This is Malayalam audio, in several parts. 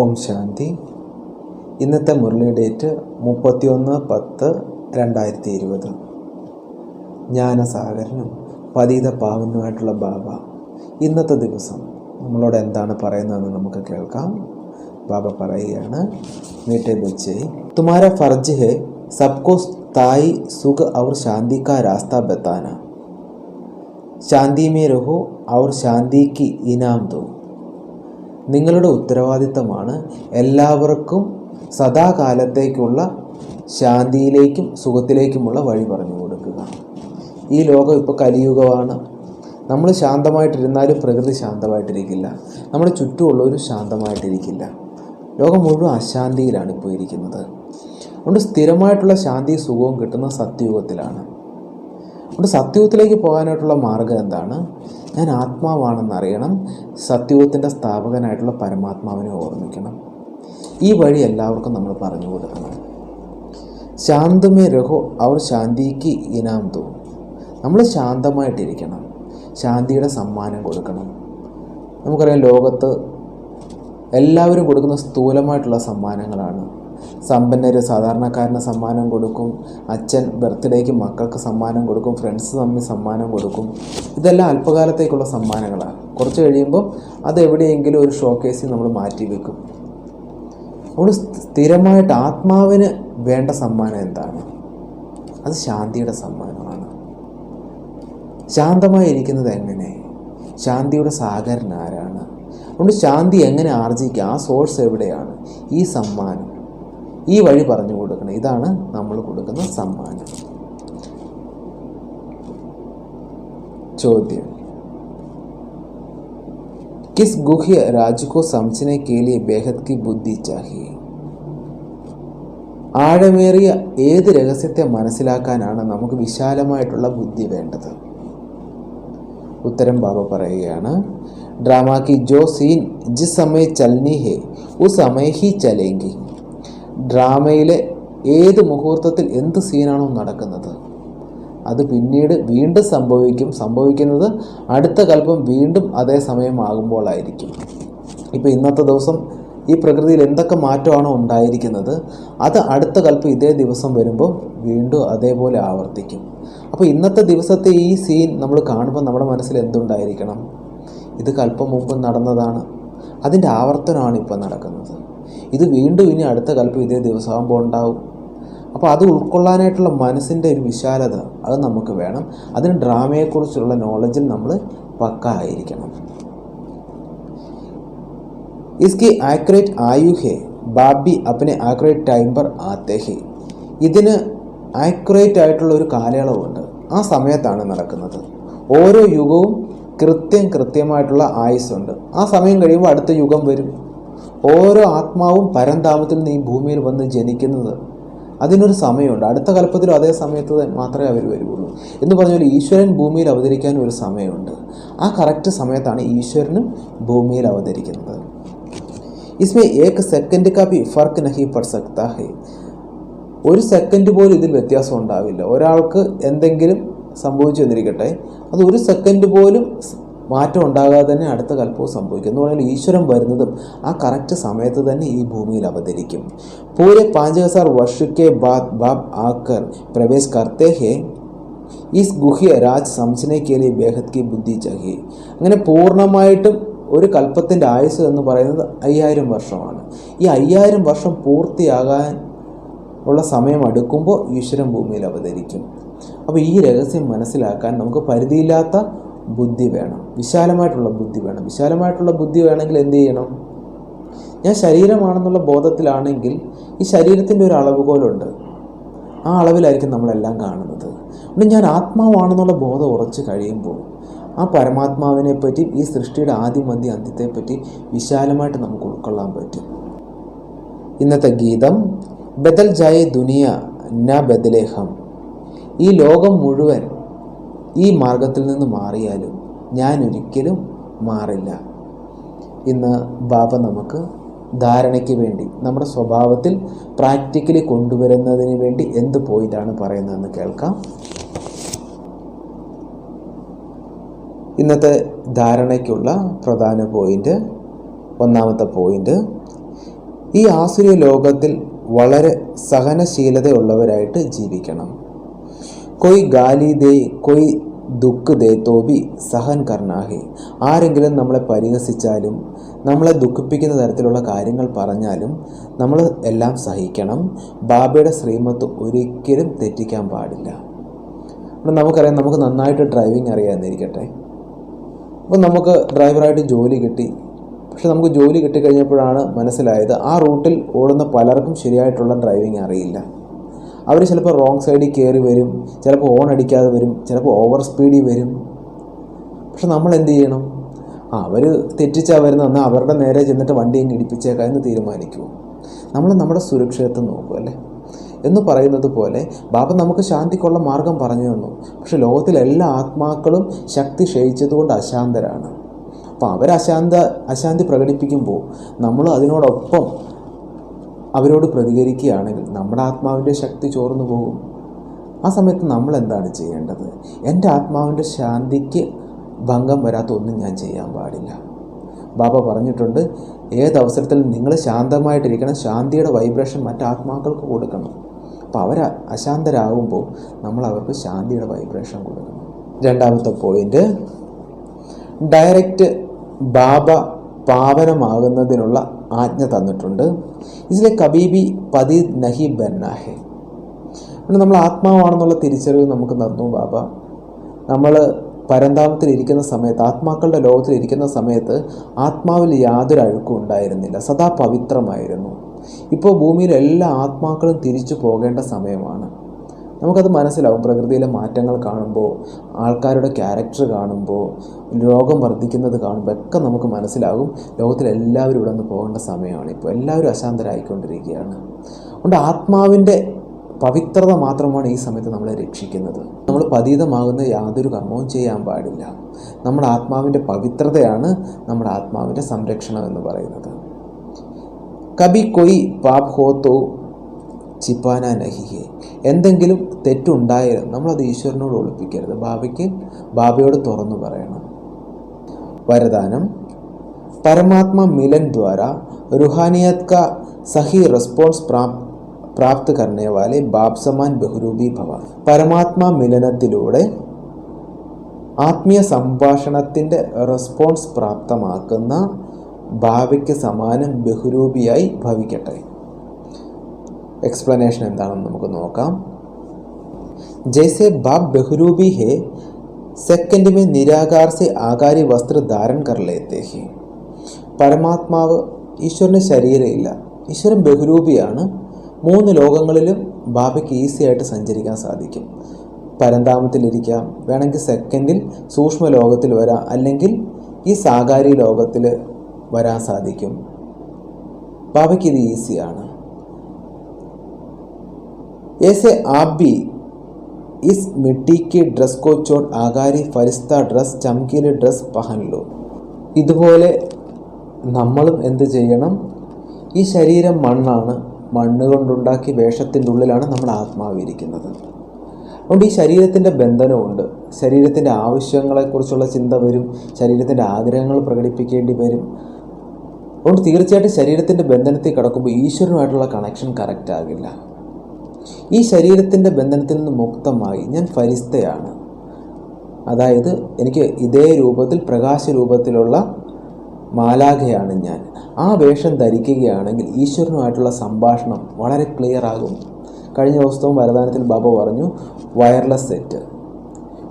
ഓം ശാന്തി. ഇന്നത്തെ മുരളി ഡേറ്റ് മുപ്പത്തിയൊന്ന് പത്ത് രണ്ടായിരത്തി ഇരുപത്. ജ്ഞാനസാഗരനും പതീത പാവനുമായിട്ടുള്ള ബാബ. ഇന്നത്തെ ദിവസം നമ്മളോട് എന്താണ് പറയുന്നതെന്ന് നമുക്ക് കേൾക്കാം. ബാബ പറയുകയാണ് വീട്ടിൽ വെച്ച് തുമാര ഫർജ് ഹെ സബ്കോ തായി സുഖ അവർ ശാന്തിക്ക രാസ്താ ബത്താന. ശാന്തിമേ രഹോ അവർ ശാന്തിക്ക് ഇനാം ദോ. നിങ്ങളുടെ ഉത്തരവാദിത്തമാണ് എല്ലാവർക്കും സദാകാലത്തേക്കുള്ള ശാന്തിയിലേക്കും സുഖത്തിലേക്കുമുള്ള വഴി പറഞ്ഞു കൊടുക്കുക. ഈ ലോകം ഇപ്പോൾ കലിയുഗമാണ്. നമ്മൾ ശാന്തമായിട്ടിരുന്നാലും പ്രകൃതി ശാന്തമായിട്ടിരിക്കില്ല. നമ്മുടെ ചുറ്റുമുള്ളവരും ശാന്തമായിട്ടിരിക്കില്ല. ലോകം മുഴുവൻ അശാന്തിയിലാണ് ഇപ്പോൾ ഇരിക്കുന്നത്. അതുകൊണ്ട് സ്ഥിരമായിട്ടുള്ള ശാന്തി സുഖവും കിട്ടുന്ന സത്യയുഗത്തിലാണ് അതുകൊണ്ട് സത്യയുഗത്തിലേക്ക് പോകാനായിട്ടുള്ള മാർഗം എന്താണ്? ഞാൻ ആത്മാവാണെന്ന് അറിയണം. സത്യയുഗത്തിന്റെ സ്ഥാപകനായിട്ടുള്ള പരമാത്മാവിനെ ഓർമ്മിക്കണം. ഈ വഴി എല്ലാവർക്കും നമ്മൾ പറഞ്ഞു കൊടുക്കണം. ശാന്തമേ രഹോ അവർ ശാന്തിക്ക് ഇനാം തോ നമ്മൾ ശാന്തമായിട്ടിരിക്കണം. ശാന്തിയുടെ സമ്മാനം കൊടുക്കണം. നമുക്കറിയാം ലോകത്ത് എല്ലാവരും കൊടുക്കുന്ന സ്ഥൂലമായിട്ടുള്ള സമ്മാനങ്ങളാണ് സമ്പന്നർ സാധാരണക്കാരന് സമ്മാനം കൊടുക്കും. അച്ഛൻ ബർത്ത്ഡേക്ക് മക്കൾക്ക് സമ്മാനം കൊടുക്കും. ഫ്രണ്ട്സ് തമ്മിൽ സമ്മാനം കൊടുക്കും. ഇതെല്ലാം അല്പകാലത്തേക്കുള്ള സമ്മാനങ്ങളാണ്. കുറച്ച് കഴിയുമ്പോൾ അത് എവിടെയെങ്കിലും ഒരു ഷോക്കേസിൽ നമ്മൾ മാറ്റി വെക്കും. നമ്മൾ സ്ഥിരമായിട്ട് ആത്മാവിന് വേണ്ട സമ്മാനം എന്താണ്? അത് ശാന്തിയുടെ സമ്മാനമാണ്. ശാന്തമായി ഇരിക്കുന്നത് എങ്ങനെ? ശാന്തിയുടെ സാഗരൻ ആരാണ്? അതുകൊണ്ട് ശാന്തി എങ്ങനെ ആർജിക്കുക ആ സോഴ്സ് എവിടെയാണ്? ഈ സമ്മാനം. ഈ വഴി പറഞ്ഞു കൊടുക്കണം ഇതാണ് നമ്മൾ കൊടുക്കുന്ന സമ്മാനം ചോദ്യം किस गुह्य राज को समझने के लिए बेहद की बुद्धि चाहिए ആഴമേറിയ ഏത് രഹസ്യത്തെ മനസ്സിലാക്കാനാണ് നമുക്ക് വിശാലമായിട്ടുള്ള ബുദ്ധി വേണ്ടത് ഉത്തരം ബാബ പറയുകയാണ് ഡ്രാമ की जो सीन जिस समय चलनी है उस समय ही चलेंगी ഡ്രാമയിലെ ഏത് മുഹൂർത്തത്തിൽ എന്ത് സീനാണോ നടക്കുന്നത്. അത് പിന്നീട് വീണ്ടും സംഭവിക്കും. സംഭവിക്കുന്നത് അടുത്ത കൽപ്പം വീണ്ടും അതേ സമയമാകുമ്പോഴായിരിക്കും ഇപ്പോൾ ഇന്നത്തെ ദിവസം ഈ പ്രകൃതിയിൽ എന്തൊക്കെ മാറ്റമാണോ ഉണ്ടായിരിക്കുന്നത് അത് അടുത്ത കൽപ്പം ഇതേ ദിവസം വരുമ്പോൾ വീണ്ടും അതേപോലെ ആവർത്തിക്കും. അപ്പോൾ ഇന്നത്തെ ദിവസത്തെ ഈ സീൻ നമ്മൾ കാണുമ്പോൾ നമ്മുടെ മനസ്സിൽ എന്തുണ്ടായിരിക്കണം? ഇത് കൽപ്പം മുമ്പ് നടന്നതാണ്. അതിന്റെ ആവർത്തനമാണ് ഇപ്പോൾ നടക്കുന്നത്. ഇത് വീണ്ടും ഇനി അടുത്ത കൽപ്പം ഇതേ ദിവസമാകുമ്പോൾ ഉണ്ടാവും അപ്പോൾ അത് ഉൾക്കൊള്ളാനായിട്ടുള്ള മനസ്സിൻ്റെ ഒരു വിശാലത അത് നമുക്ക് വേണം അതിന് ഡ്രാമയെക്കുറിച്ചുള്ള നോളജിൽ നമ്മൾ പക്ക ആയിരിക്കണം इसकी ആക്യുറേറ്റ് ആയു ഹേ ബാബി അപ്പനെ ആക്യുറേറ്റ് ടൈം पर ആത്തെ ഹേ ഇതിന് ആക്യുറേറ്റ് ആയിട്ടുള്ള ഒരു കാലയളവുണ്ട് ആ സമയത്താണ് നടക്കുന്നത് ഓരോ യുഗവും കൃത്യം കൃത്യമായിട്ടുള്ള ആയുസ്സുണ്ട് ആ സമയം കഴിയുമ്പോൾ അടുത്ത യുഗം വരും ഓരോ ആത്മാവും പരന്താപത്തിൽ നിന്ന് ഈ ഭൂമിയിൽ വന്ന് ജനിക്കുന്നത് അതിനൊരു സമയമുണ്ട്. അടുത്ത കൽപ്പത്തിലും അതേ സമയത്ത് മാത്രമേ അവർ വരുവുള്ളൂ. എന്ന് പറഞ്ഞാൽ ഈശ്വരൻ ഭൂമിയിൽ അവതരിക്കാൻ ഒരു സമയമുണ്ട്. ആ കറക്റ്റ് സമയത്താണ് ഈശ്വരനും ഭൂമിയിൽ അവതരിക്കുന്നത്. ഇസ്മേ ഏക് സെക്കൻഡ് കാപ്പി ഫർക്ക് നഹി പ്രസക്താഹേ ഒരു സെക്കൻഡ് പോലും ഇതിൽ വ്യത്യാസം ഉണ്ടാവില്ല. ഒരാൾക്ക് എന്തെങ്കിലും സംഭവിച്ചു വന്നിരിക്കട്ടെ അത് ഒരു സെക്കൻഡ് പോലും മാറ്റം ഉണ്ടാകാതെ തന്നെ അടുത്ത കൽപ്പവും സംഭവിക്കും എന്ന് പറഞ്ഞാൽ ഈശ്വരൻ വരുന്നതും ആ കറക്റ്റ് സമയത്ത് തന്നെ ഈ ഭൂമിയിൽ അവതരിക്കും. പൂരെ പാഞ്ച് ഹസാർ വർഷക്കെ ബാദ് ബാബ് ആക്കർ പ്രവേശ് കർത്തേ ഈസ് ഗുഹ്യ രാജ് സംസനെ കേലി ബേഹദ് കി ബുദ്ധി ചഹി അങ്ങനെ പൂർണമായിട്ടും ഒരു കൽപ്പത്തിന്റെ ആയുസ് എന്ന് പറയുന്നത് അയ്യായിരം വർഷമാണ്. ഈ അയ്യായിരം വർഷം പൂർത്തിയാകാൻ ഉള്ള സമയം അടുക്കുമ്പോൾ ഈശ്വരൻ ഭൂമിയിൽ അവതരിക്കും. അപ്പോൾ ഈ രഹസ്യം മനസ്സിലാക്കാൻ നമുക്ക് പരിധിയില്ലാത്ത ബുദ്ധി വേണം. വിശാലമായിട്ടുള്ള ബുദ്ധി വേണം. വിശാലമായിട്ടുള്ള ബുദ്ധി വേണമെങ്കിൽ എന്ത് ചെയ്യണം? ഞാൻ ശരീരമാണെന്നുള്ള ബോധത്തിലാണെങ്കിൽ ഈ ശരീരത്തിന്റെ ഒരു അളവുകോലുണ്ട്. ആ അളവിലായിരിക്കും നമ്മളെല്ലാം കാണുന്നത്. അതുകൊണ്ട് ഞാൻ ആത്മാവാണെന്നുള്ള ബോധം ഉറച്ചു കഴിയുമ്പോൾ ആ പരമാത്മാവിനെ പറ്റി ഈ സൃഷ്ടിയുടെ ആദ്യം മധ്യ അന്ത്യത്തെപ്പറ്റി വിശാലമായിട്ട് നമുക്ക് ഉൾക്കൊള്ളാൻ പറ്റും. ഇന്നത്തെ ഗീതം ബദൽ ജായ ദുനിയ ന ബദലേഹം. ഈ ലോകം മുഴുവൻ ഈ മാർഗത്തിൽ നിന്ന് മാറിയാലും ഞാൻ ഒരിക്കലും മാറില്ല. ഇന്ന് ബാബ നമുക്ക് ധാരണയ്ക്ക് വേണ്ടി നമ്മുടെ സ്വഭാവത്തിൽ പ്രാക്ടിക്കലി കൊണ്ടുവരുന്നതിന് വേണ്ടി എന്ത് പോയിന്റാണ് പറയുന്നതെന്ന് കേൾക്കാം. ഇന്നത്തെ ധാരണയ്ക്കുള്ള പ്രധാന പോയിന്റ് ഒന്നാമത്തെ പോയിന്റ് ഈ ആസുര ലോകത്തിൽ വളരെ സഹനശീലതയുള്ളവരായിട്ട് ജീവിക്കണം. കൊയ് ഗാലി ദേ കൊയ് ദുഃഖ് ദേ തോബി സഹൻ കർണാഹെ ആരെങ്കിലും നമ്മളെ പരിഹസിച്ചാലും നമ്മളെ ദുഃഖിപ്പിക്കുന്ന തരത്തിലുള്ള കാര്യങ്ങൾ പറഞ്ഞാലും നമ്മൾ എല്ലാം സഹിക്കണം. ബാബയുടെ ശ്രീമത്ത് ഒരിക്കലും തെറ്റിക്കാൻ പാടില്ല. അപ്പം നമുക്കറിയാം നമുക്ക് നന്നായിട്ട് ഡ്രൈവിംഗ് അറിയാമെന്നിരിക്കട്ടെ അപ്പോൾ നമുക്ക് ഡ്രൈവറായിട്ട് ജോലി കിട്ടി. പക്ഷെ നമുക്ക് ജോലി കിട്ടിക്കഴിഞ്ഞപ്പോഴാണ് മനസ്സിലായത് ആ റൂട്ടിൽ ഓടുന്ന പലർക്കും ശരിയായിട്ടുള്ള ഡ്രൈവിംഗ് അറിയില്ല. അവർ ചിലപ്പോൾ റോങ് സൈഡിൽ കയറി വരും ചിലപ്പോൾ ഓൺ അടിക്കാതെ വരും ചിലപ്പോൾ ഓവർ സ്പീഡിൽ വരും. പക്ഷെ നമ്മൾ എന്ത് ചെയ്യണം? ആ അവർ തെറ്റിച്ചാൽ വരുന്ന എന്നാൽ അവരുടെ നേരെ ചെന്നിട്ട് വണ്ടി അങ്ങ് ഇടിപ്പിച്ചേക്കാം എന്ന് തീരുമാനിക്കുമോ നമ്മൾ നമ്മുടെ സുരക്ഷിതത്വം നോക്കും അല്ലേ? എന്ന് പറയുന്നത് പോലെ ബാബ നമുക്ക് ശാന്തിക്കുള്ള മാർഗം പറഞ്ഞു തന്നു. പക്ഷെ ലോകത്തിലെ എല്ലാ ആത്മാക്കളും ശക്തി ക്ഷയിച്ചതുകൊണ്ട് അശാന്തരാണ്. അപ്പോൾ അവർ അശാന്ത അശാന്തി പ്രകടിപ്പിക്കുമ്പോൾ നമ്മൾ അതിനോടൊപ്പം അവരോട് പ്രതികരിക്കുകയാണെങ്കിൽ നമ്മുടെ ആത്മാവിന്റെ ശക്തി ചോർന്നു പോകും. ആ സമയത്ത് നമ്മൾ എന്താണ് ചെയ്യേണ്ടത്? എന്റെ ആത്മാവിന്റെ ശാന്തിക്ക് ഭംഗം വരാത്ത ഒന്നും ഞാൻ ചെയ്യാൻ പാടില്ല. ബാബ പറഞ്ഞിട്ടുണ്ട് ഏത് അവസരത്തിലും നിങ്ങൾ ശാന്തമായിട്ടിരിക്കണം ശാന്തിയുടെ വൈബ്രേഷൻ മറ്റ് ആത്മാക്കൾക്ക് കൊടുക്കണം. അപ്പോൾ അവർ അശാന്തരാകുമ്പോൾ നമ്മൾ അവർക്ക് ശാന്തിയുടെ വൈബ്രേഷൻ കൊടുക്കണം. രണ്ടാമത്തെ പോയിന്റ് ഡയറക്റ്റ് ബാബ പാവനമാകുന്നതിനുള്ള ആജ്ഞ തന്നിട്ടുണ്ട്. ഇതിലെ കബീബി പതി നഹി ബന്നാഹെ പിന്നെ നമ്മൾ ആത്മാവാണെന്നുള്ള തിരിച്ചറിവ് നമുക്ക് നടന്നു ബാബ. നമ്മൾ പരന്താമത്തിൽ ഇരിക്കുന്ന സമയത്ത് ആത്മാക്കളുടെ ലോകത്തിൽ ഇരിക്കുന്ന സമയത്ത് ആത്മാവിൽ യാതൊരു അഴുക്കും ഉണ്ടായിരുന്നില്ല. സദാ പവിത്രമായിരുന്നു. ഇപ്പോൾ ഭൂമിയിൽ എല്ലാ ആത്മാക്കളും തിരിച്ചു പോകേണ്ട സമയമാണ്. നമുക്കത് മനസ്സിലാവും. പ്രകൃതിയിലെ മാറ്റങ്ങൾ കാണുമ്പോൾ ആൾക്കാരുടെ ക്യാരക്ടർ കാണുമ്പോൾ രോഗം വർദ്ധിക്കുന്നത് കാണുമ്പോൾ ഒക്കെ നമുക്ക് മനസ്സിലാകും. ലോകത്തിലെല്ലാവരും ഇവിടെ നിന്ന് പോകേണ്ട സമയമാണ് ഇപ്പോൾ. എല്ലാവരും അശാന്തരായിക്കൊണ്ടിരിക്കുകയാണ്. അതുകൊണ്ട് ആത്മാവിന്റെ പവിത്രത മാത്രമാണ് ഈ സമയത്ത് നമ്മളെ രക്ഷിക്കുന്നത്. നമ്മൾ പതീതമാകുന്ന യാതൊരു കർമ്മവും ചെയ്യാൻ പാടില്ല. നമ്മുടെ ആത്മാവിന്റെ പവിത്രതയാണ് നമ്മുടെ ആത്മാവിന്റെ സംരക്ഷണം എന്ന് പറയുന്നത്. കബി കൊയ് പാപ് ഹോ തോ ചിപ്പാന നഹിഹെ എന്തെങ്കിലും തെറ്റുണ്ടായാലും നമ്മളത് ഈശ്വരനോട് ഒളിപ്പിക്കരുത്. ബാബയ്ക്ക് ബാബയോട് തുറന്നു പറയണം. വരദാനം. പരമാത്മ മിലൻ ദ്വാര റുഹാനിയത് ക സഹി റെസ്പോൺസ് പ്രാപ്ത പ്രാപ്ത് കർണേ ബാബ്സമാൻ ബഹുരൂപി ഭവ. പരമാത്മാ മിലനത്തിലൂടെ ആത്മീയ സംഭാഷണത്തിന്റെ റെസ്പോൺസ് പ്രാപ്തമാക്കുന്ന ഭാവിക്ക് സമാനം ബഹുരൂപിയായി ഭവിക്കട്ടെ. എക്സ്പ്ലനേഷൻ എന്താണെന്ന് നമുക്ക് നോക്കാം. ജയ്സെ ബാബ് ബഹുരൂബി ഹെ സെക്കൻഡ് മേ നിരാകാർ സെ ആകാരി വസ്ത്ര ധാരൻ കർലേത്തെ ഹി പരമാത്മാവ് ഈശ്വരന് ശരീരമില്ല ഈശ്വരൻ ബഹുരൂപിയാണ്. മൂന്ന് ലോകങ്ങളിലും ബാബയ്ക്ക് ഈസി ആയിട്ട് സഞ്ചരിക്കാൻ സാധിക്കും. പരന്താമത്തിലിരിക്കാം വേണമെങ്കിൽ സെക്കൻഡിൽ സൂക്ഷ്മ ലോകത്തിൽ വരാം. അല്ലെങ്കിൽ ഈ സാകാരി ലോകത്തിൽ വരാൻ സാധിക്കും. ബാബയ്ക്ക് ഇത് ഈസിയാണ്. ऐसे आप भी इस मिट्टी के ड्रेस को छोड़ आगारी फरिश्ता ഡ്രസ് ചമക്കീലെ ഡ്രസ് പഹൻ ലോ ഇതുപോലെ നമ്മളും എന്ത് ചെയ്യണം ഈ ശരീരം മണ്ണാണ് മണ്ണ് കൊണ്ടുണ്ടാക്കിയ വേഷത്തിൻ്റെ ഉള്ളിലാണ് നമ്മുടെ ആത്മാവ് ഇരിക്കുന്നത് അതുകൊണ്ട് ഈ ശരീരത്തിൻ്റെ ബന്ധനമുണ്ട് ശരീരത്തിൻ്റെ ആവശ്യങ്ങളെക്കുറിച്ചുള്ള ചിന്ത വരും ശരീരത്തിൻ്റെ ആഗ്രഹങ്ങൾ പ്രകടിപ്പിക്കേണ്ടി വരും അതുകൊണ്ട് തീർച്ചയായിട്ടും ശരീരത്തിൻ്റെ ബന്ധനത്തിൽ കിടക്കുമ്പോൾ ഈശ്വരനുമായിട്ടുള്ള കണക്ഷൻ കറക്റ്റ് ആകില്ല ഈ ശരീരത്തിന്റെ ബന്ധനത്തിൽ നിന്ന് മുക്തമായി ഞാൻ ഫരിസ്തയാണ്. അതായത് എനിക്ക് ഇതേ രൂപത്തിൽ പ്രകാശ രൂപത്തിലുള്ള മാലാഖയാണ് ഞാൻ. ആ വേഷം ധരിക്കുകയാണെങ്കിൽ ഈശ്വരനുമായിട്ടുള്ള സംഭാഷണം വളരെ ക്ലിയർ ആകും. കഴിഞ്ഞ ദിവസവും വരദാനത്തിൽ ബാബ പറഞ്ഞു വയർലെസ് സെറ്റ്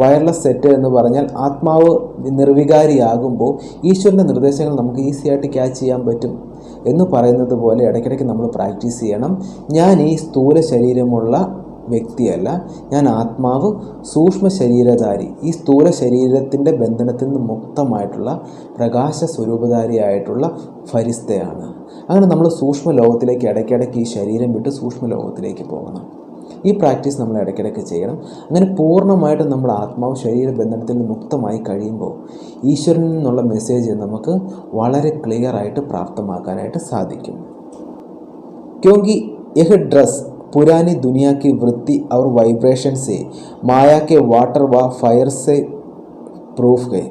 വയർലെസ് സെറ്റ് എന്ന് പറഞ്ഞാൽ ആത്മാവ് നിർവികാരിയാകുമ്പോൾ ഈശ്വരന്റെ നിർദ്ദേശങ്ങൾ നമുക്ക് ഈസിയായിട്ട് ക്യാച്ച് ചെയ്യാൻ പറ്റും. എന്ന് പറയുന്നത് പോലെ ഇടയ്ക്കിടയ്ക്ക് നമ്മൾ പ്രാക്ടീസ് ചെയ്യണം. ഞാൻ ഈ സ്ഥൂല ശരീരമുള്ള വ്യക്തിയല്ല. ഞാൻ ആത്മാവ് സൂക്ഷ്മ ശരീരധാരി. ഈ സ്ഥൂല ശരീരത്തിന്റെ ബന്ധനത്തിൽ നിന്ന് മുക്തമായിട്ടുള്ള പ്രകാശ സ്വരൂപധാരിയായിട്ടുള്ള ഫരിസ്തയാണ്. അങ്ങനെ നമ്മൾ സൂക്ഷ്മ ലോകത്തിലേക്ക് ഇടയ്ക്കിടയ്ക്ക് ഈ ശരീരം വിട്ട് സൂക്ഷ്മ ലോകത്തിലേക്ക് പോകണം. ഈ പ്രാക്ടീസ് നമ്മൾ ഇടയ്ക്കിടയ്ക്ക് ചെയ്യണം അങ്ങനെ പൂർണ്ണമായിട്ടും നമ്മൾ ആത്മാവ് ശരീര ബന്ധനത്തിൽ നിന്ന് മുക്തമായി കഴിയുമ്പോൾ ഈശ്വരനിൽ നിന്നുള്ള മെസ്സേജ് നമുക്ക് വളരെ ക്ലിയർ ആയിട്ട് പ്രാപ്തമാക്കാനായിട്ട് സാധിക്കും क्योंकि यह ड्रेस पुरानी दुनिया की वृत्ति और वाइब्रेशन से माया के वाटर व फायर से प्रूफ है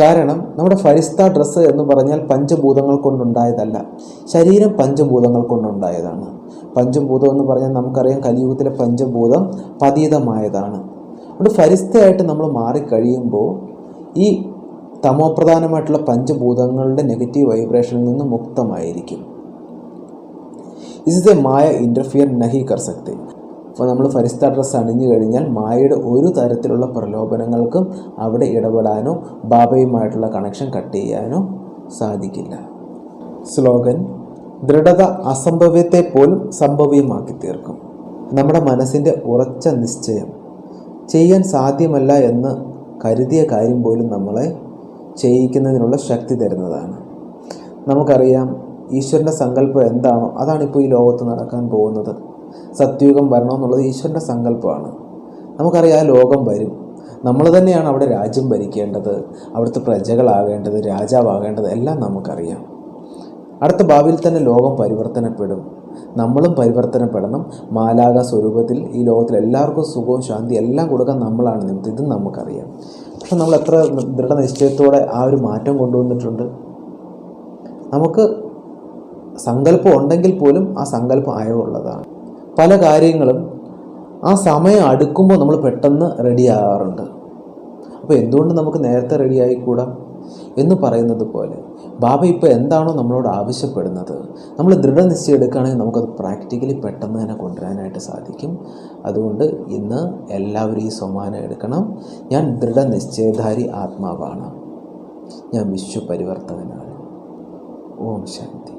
കാരണം നമ്മുടെ ഫരിസ്ത ഡ്രസ്സ് എന്ന് പറഞ്ഞാൽ പഞ്ചഭൂതങ്ങൾ കൊണ്ടുണ്ടായതല്ല. ശരീരം പഞ്ചഭൂതങ്ങൾ കൊണ്ടുണ്ടായതാണ്. പഞ്ചഭൂതം എന്ന് പറഞ്ഞാൽ നമുക്കറിയാം കലിയുഗത്തിലെ പഞ്ചഭൂതം പതീതമായതാണ്. അതുകൊണ്ട് ഫരിസ്തയായിട്ട് നമ്മൾ മാറിക്കഴിയുമ്പോൾ ഈ തമോപ്രധാനമായിട്ടുള്ള പഞ്ചഭൂതങ്ങളുടെ നെഗറ്റീവ് വൈബ്രേഷനിൽ നിന്ന് മുക്തമായിരിക്കും. ഇസ് എ മായ ഇന്റർഫിയർ നഹി കർ സക്തി അപ്പോൾ നമ്മൾ ഫരിസ്ത ഡ്രസ്സ് അണിഞ്ഞു കഴിഞ്ഞാൽ മായയുടെ ഒരു തരത്തിലുള്ള പ്രലോഭനങ്ങൾക്കും അവിടെ ഇടപെടാനോ ബാബയുമായിട്ടുള്ള കണക്ഷൻ കട്ട് ചെയ്യാനോ സാധിക്കില്ല. സ്ലോഗൻ ദൃഢത അസംഭവ്യത്തെ പോലും സംഭവ്യമാക്കി തീർക്കും. നമ്മുടെ മനസ്സിന്റെ ഉറച്ച നിശ്ചയം. ചെയ്യാൻ സാധ്യമല്ല എന്ന് കരുതിയ കാര്യം പോലും നമ്മളെ ചെയ്യിക്കുന്നതിനുള്ള ശക്തി തരുന്നതാണ്. നമുക്കറിയാം ഈശ്വരന്റെ സങ്കല്പം എന്താണോ അതാണ് ഇപ്പോൾ ഈ ലോകത്ത് നടക്കാൻ പോകുന്നത്. സത്യുഗം വരണമെന്നുള്ളത് ഈശ്വരന്റെ സങ്കല്പമാണ്. നമുക്കറിയാം ലോകം വരും. നമ്മൾ തന്നെയാണ് അവിടെ രാജ്യം ഭരിക്കേണ്ടത് അവിടുത്തെ പ്രജകളാകേണ്ടത് രാജാവാകേണ്ടത് എല്ലാം നമുക്കറിയാം. അടുത്ത ഭാവിയിൽ തന്നെ ലോകം പരിവർത്തനപ്പെടും. നമ്മളും പരിവർത്തനപ്പെടണം. മാലാക സ്വരൂപത്തിൽ ഈ ലോകത്തിൽ എല്ലാവർക്കും സുഖവും ശാന്തി എല്ലാം കൊടുക്കാൻ നമ്മളാണ് നിമിത്തം ഇതും നമുക്കറിയാം. പക്ഷെ നമ്മൾ എത്ര ദൃഢനിശ്ചയത്തോടെ ആ ഒരു മാറ്റം കൊണ്ടുവന്നിട്ടുണ്ട്? നമുക്ക് സങ്കല്പം ഉണ്ടെങ്കിൽ പോലും ആ സങ്കല്പം അയവുള്ളതാണ്. പല കാര്യങ്ങളും ആ സമയം അടുക്കുമ്പോൾ നമ്മൾ പെട്ടെന്ന് റെഡി ആകാറുണ്ട് അപ്പോൾ എന്തുകൊണ്ട് നമുക്ക് നേരത്തെ റെഡി ആയിക്കൂടാ? എന്ന് പറയുന്നത് പോലെ ബാബ ഇപ്പോൾ എന്താണോ നമ്മളോട് ആവശ്യപ്പെടുന്നത് നമ്മൾ ദൃഢനിശ്ചയം എടുക്കുകയാണെങ്കിൽ നമുക്കത് പ്രാക്ടിക്കലി പെട്ടെന്ന് തന്നെ കൊണ്ടുവരാനായിട്ട് സാധിക്കും. അതുകൊണ്ട് ഇന്ന് എല്ലാവരും ഈ സമ്മാനം എടുക്കണം. ഞാൻ ദൃഢനിശ്ചയധാരി ആത്മാവാണ്. ഞാൻ വിശ്വപരിവർത്തകനാണ്. ഓം ശാന്തി.